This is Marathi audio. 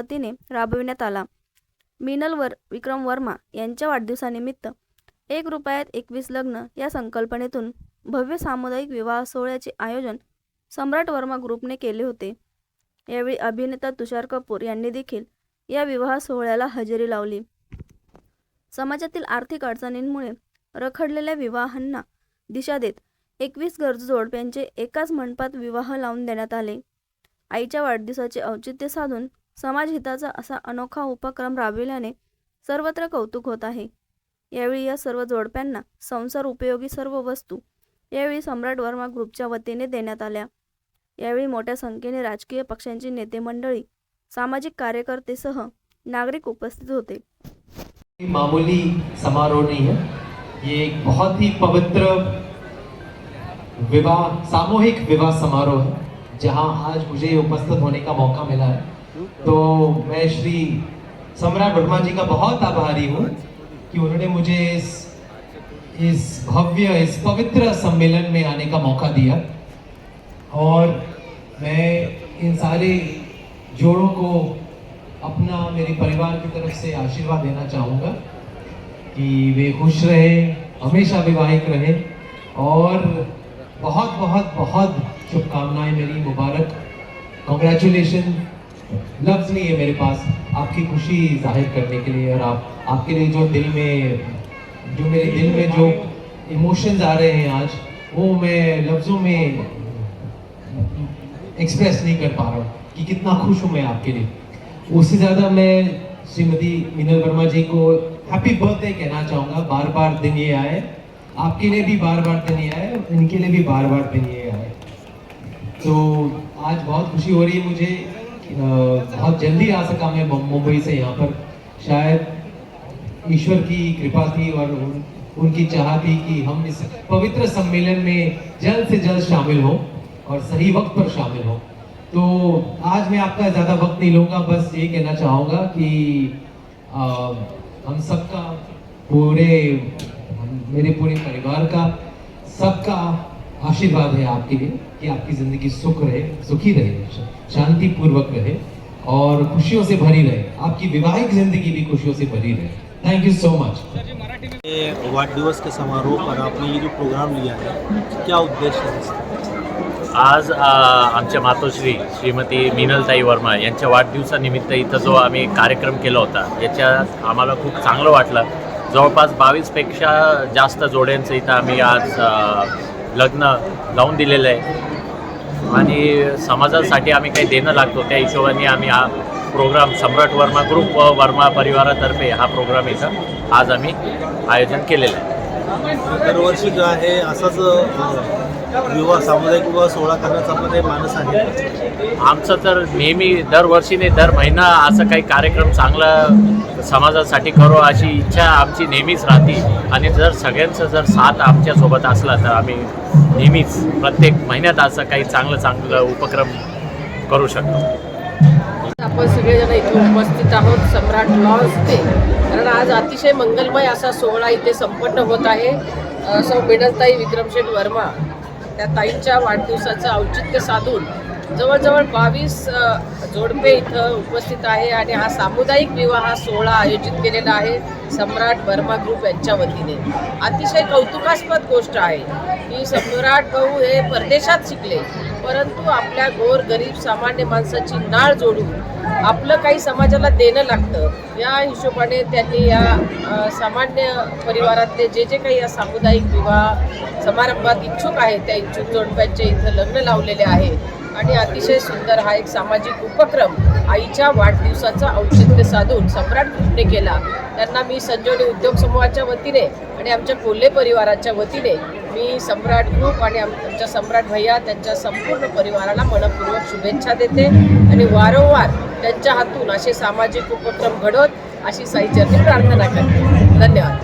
वतीने राबविण्यात आला. मिनलवर विक्रम वर्मा यांच्या वाढदिवसानिमित्त एक रुपयात एकवीस लग्न या संकल्पनेतून भव्य सामुदायिक विवाह सोहळ्याचे आयोजन सम्राट वर्मा ग्रुपने केले होते. यावेळी अभिनेता तुषार कपूर यांनी देखील या विवाह सोहळ्याला हजेरी लावली. समाजातील आर्थिक अडचणींमुळे रखडलेल्या विवाहांना दिशा देत एकवीस गरजू जोडप्यांचे एकाच मंडपात विवाह लावून देण्यात आले. आईच्या वाढदिवसाचे औचित्य साधून समाजहिताचा असा अनोखा उपक्रम राबविल्याने सर्वत्र कौतुक होत आहे. यावेळी या सर्व जोडप्यांना संसार उपयोगी सर्व वस्तू यावेळी सम्राट वर्मा ग्रुपच्या वतीने देण्यात आल्या. यावेळी मोठ्या संख्येने राजकीय पक्षांची नेते मंडळी सामाजिक कार्यकर्तेसह नागरिक उपस्थित होते. मामूली समारोह नहीं है ये एक बहुत ही पवित्र विवाह सामूहिक विवाह समारोह है जहां आज मुझे उपस्थित होने का मौका मिला है. तो मैं श्री सम्राट वर्मा जी का बहुत आभारी हूँ कि उन्होंने मुझे इस इस भव्य, इस पवित्र सम्मेलन में आने का मौका दिया। और मैं इन सारे जोड़ों को अपना, मेरे परिवार की तरफ़ से आशीर्वाद देना चाहूँगा कि वे खुश रहे, हमेशा विवाहिक रहे। और बहुत बहुत बहुत शुभकामनाएँ मेरी मुबारक। कॉन्ग्रेचुलेशन लफ्ज नहीं है मेरे पास। आपकी खुशी ज़ाहिर करने के लिए और आप, आपके लिए जो दिल में, जो मेरे दिल में जो इमोशंस आ रहे हैं आज, वो मैं लफ्जों में एक्सप्रेस नहीं कर पा रहा हूँ कि कितना खुश हूँ मैं आपके लिए। उससे ज़्यादा मैं श्रीमती मीनल वर्मा जी को हैप्पी बर्थडे कहना चाहूँगा। बार बार दिन ये आए। आपके लिए भी बार बार दिन ये आए, इनके लिए भी बार बार दिन ये आए। तो आज बहुत खुशी हो रही है मुझे। बहुत जल्दी आ सका मैं मुंबई से यहाँ पर। शायद ईश्वर की कृपा थी और उन, उनकी चाह थी कि हम इस पवित्र सम्मेलन में जल्द से जल्द शामिल हों और सही वक्त पर शामिल हों। तो आज मैं आपका ज़्यादा वक्त नहीं लूँगा बस ये कहना चाहूँगा कि अ, हम सबका पूरे मेरे पूरे परिवार का सबका आशीर्वाद है आपके लिए कि आपकी ज़िंदगी सुख रहे सुखी रहे शांति पूर्वक रहे और खुशियों से भरी रहे। आपकी विवाहिक जिंदगी भी खुशियों से भरी रहे। थैंक यू सो मच ये वाढदिवस के समारोह पर आपने ये जो प्रोग्राम लिया है क्या उद्देश्य है आज आमच्या मातोश्री श्रीमती मिनलताई वर्मा यांच्या वाढदिवसानिमित्त इथं जो आम्ही कार्यक्रम केला होता याच्यात आम्हाला खूप चांगलं वाटलं. जवळपास बावीसपेक्षा जास्त जोड्यांचं इथं आम्ही आज लग्न लावून दिलेलं आहे. आणि समाजासाठी आम्ही काही देणं लागतो. त्या हिशोबाने आम्ही हा प्रोग्राम सम्राट वर्मा ग्रुप व वर्मा परिवारातर्फे हा प्रोग्राम इथं आज आम्ही आयोजन केलेलं आहे. दरवर्षी जो आहे असंच विवाह सामुदायिक विवाह सोहळा करण्याचा आपला मानस आहे. आमचं तर नेहमी दरवर्षी नाही दर महिना असं काही कार्यक्रम चांगला समाजासाठी करू अशी इच्छा आमची नेहमीच राहते. आणि जर सगळ्यांचं जर साथ आमच्यासोबत असला तर आम्ही नेहमीच प्रत्येक महिन्यात असं काही चांगलं चांगलं उपक्रम करू शकतो. आपण सगळेजण इथे उपस्थित आहोत सम्राट लॉन्स ते. कारण आज अतिशय मंगलमय असा सोहळा इथे संपन्न होत आहे. सौ मिनलताई विक्रमशेठ वर्मा. त्या ताईंच्या वाढदिवसाचं औचित्य साधून जवळजवळ बावीस जोडपे इथं उपस्थित आहे आणि हा सामुदायिक विवाह सोहळा आयोजित केलेला आहे सम्राट वर्मा ग्रुप यांच्या वतीने. अतिशय कौतुकास्पद गोष्ट आहे की सम्राट भाऊ हे परदेशात शिकले. परंतु आपल्या गोर गरीब सामान्य माणसाची नाळ जोडून आपलं काही समाजाला देणं लागतं. या हिशोबाने त्यांनी या सामान्य परिवारातले जे जे काही या सामुदायिक विवाह समारंभात इच्छुक आहेत त्या इच्छुक जोडप्यांचे इथं लग्न लावलेले आहे. आणि अतिशय सुंदर हा एक सामाजिक उपक्रम आईच्या वाढदिवसाचं औचित्य साधून सम्राट ग्रुपने केला. त्यांना मी संजोनी उद्योग समूहाच्या वतीने आणि आमच्या कोल्हे परिवाराच्या वतीने मी सम्राट ग्रुप आणि आम- आमच्या सम्राट भैया त्यांच्या संपूर्ण परिवाराला मनपूर्वक शुभेच्छा देते. आणि वारंवार त्यांच्या हातून असे सामाजिक उपक्रम घडत अशी साईचरणी प्रार्थना करते. धन्यवाद.